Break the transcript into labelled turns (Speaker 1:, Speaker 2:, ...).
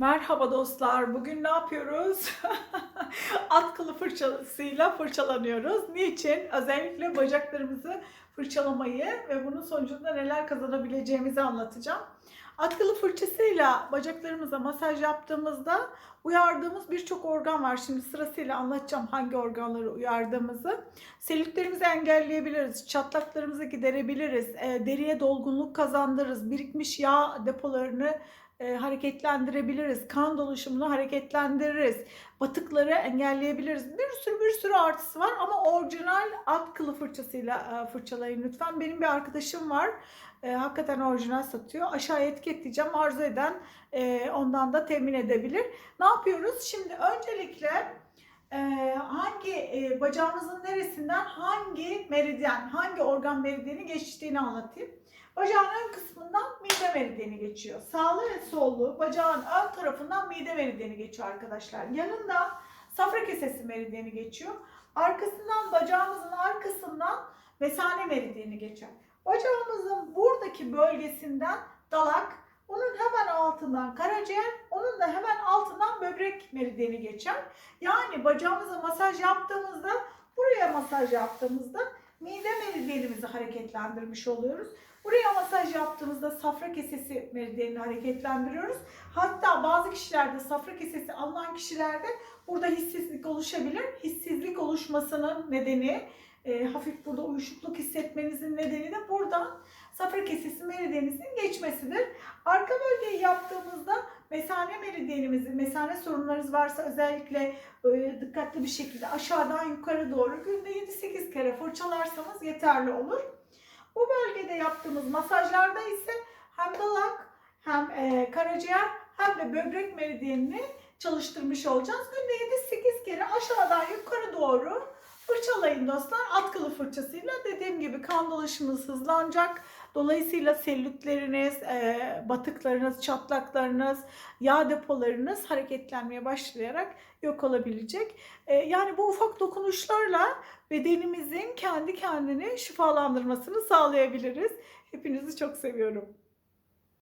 Speaker 1: Merhaba dostlar. Bugün ne yapıyoruz? At kılı fırçasıyla fırçalanıyoruz. Niçin? Özellikle bacaklarımızı fırçalamayı ve bunun sonucunda neler kazanabileceğimizi anlatacağım. At kılı fırçasıyla bacaklarımıza masaj yaptığımızda uyardığımız birçok organ var. Şimdi sırasıyla anlatacağım hangi organları uyardığımızı. Selülitlerimizi engelleyebiliriz, çatlaklarımızı giderebiliriz, e, deriye dolgunluk kazandırırız, birikmiş yağ depolarını e, hareketlendirebiliriz. Kan dolaşımını hareketlendiririz. Batıkları engelleyebiliriz. Bir sürü bir sürü artısı var ama orijinal at kılı fırçasıyla e, fırçalayın lütfen. Benim bir arkadaşım var. E, hakikaten orijinal satıyor. Aşağıya etiketleyeceğim. Arzu eden e, ondan da temin edebilir. Ne yapıyoruz? Şimdi öncelikle hangi e, bacağımızın neresinden hangi meridyen, hangi organ meridyeni geçtiğini anlatayım. Bacağın ön kısmından mide meridyeni geçiyor. Sağlı ve sollu bacağın ön tarafından mide meridyeni geçiyor arkadaşlar. Yanında safra kesesi meridyeni geçiyor. Arkasından bacağımızın arkasından mesane meridyeni geçer. Bacağımızın buradaki bölgesinden dalak, onun hemen altından karaciğer, onun da hemen altından böbrek meridyeni geçer. Yani bacağımıza masaj yaptığımızda, buraya masaj yaptığımızda mide meridyenimizi hareketlendirmiş oluyoruz. Buraya masaj yaptığımızda safra kesesi meridyenini hareketlendiriyoruz. Hatta bazı kişilerde safra kesesi alınan kişilerde burada hissizlik oluşabilir. Hissizlik oluşmasının nedeni e, hafif burada uyuşukluk hissetmenizin nedeni de buradan safra kesesi meridyenimizin geçmesidir. Arka bölgeyi yaptığımızda mesane meridyenimizi, mesane sorunlarınız varsa özellikle e, dikkatli bir şekilde aşağıdan yukarı doğru günde 7-8 kere fırçalarsanız yeterli olur. Bu bölgede yaptığımız masajlarda ise hem dalak hem e, karaciğer hem de böbrek meridyenini çalıştırmış olacağız. Günde 7-8 kere aşağıdan yukarı doğru fırçalayın dostlar. At kılı fırçasıyla dediğim gibi kan dolaşımınız hızlanacak. Dolayısıyla selülitleriniz, e, batıklarınız, çatlaklarınız, yağ depolarınız hareketlenmeye başlayarak yok olabilecek. E, yani bu ufak dokunuşlarla bedenimizin kendi kendini şifalandırmasını sağlayabiliriz. Hepinizi çok seviyorum.